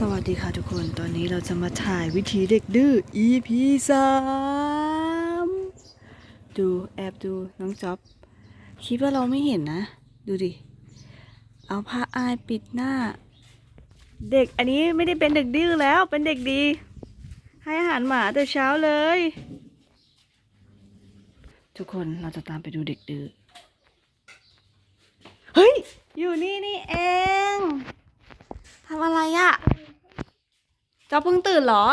สวัสดีค่ะทุกคน ตอนนี้เราจะมาถ่ายวิธีเด็กดื้อ EP สามดูแอบดูน้องจ๊อบคิดว่าเราไม่เห็นนะ ดูดิ เอาผ้าอายปิดหน้า เด็กอันนี้ไม่ได้เป็นเด็กดื้อแล้วเป็นเด็กดี ให้อาหารหมาแต่เช้าเลย ทุกคนเราจะตามไปดูเด็กดื้อ เฮ้ย อยู่นี่นี่เอง ทำอะไรอะ่ะ จอเพิ่งตื่นเหรอ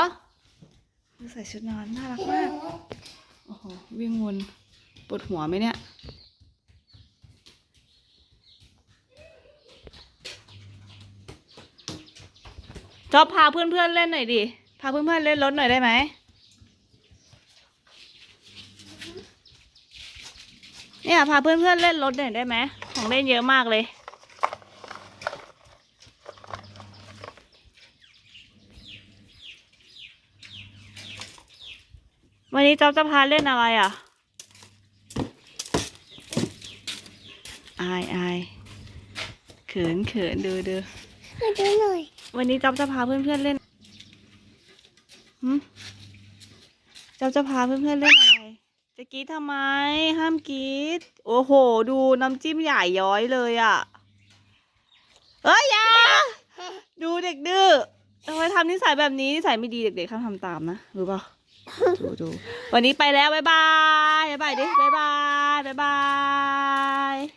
ใส่ชุดนอนน่ารักมาก โอ้โห วิ่งวนปวดหัวไหมเนี่ย จอบพาเพื่อนๆเล่นหน่อยดิ พาเพื่อนๆเล่นรถหน่อยได้ไหม เนี่ยพาเพื่อนๆเล่นรถหน่อยได้ไหม ของเล่นเยอะมากเลย วันนี้จ๊อบจะพาเล่นอะไรอะ อายอายเขินเขินดูดูมาดูหน่อยวันนี้จ๊อบจะพาเพื่อนๆเล่นหึจ๊อบจะพาเพื่อนๆเล่นอะไร จะกรีดทำไม ห้ามกรีดโอ้โห ดูน้ำจิ้มใหญ่ย้อยเลยอะ เอ้ยอย่าดูเด็กดื้อทำไมทำนิสัยแบบนี้นิสัยไม่ดีเด็กๆห้ามทำตามนะรู้ป่ะ ดูดูวันนี้ไปแล้ว บ๊ายบาย บ๊ายบายดิ บ๊ายบาย บ๊ายบาย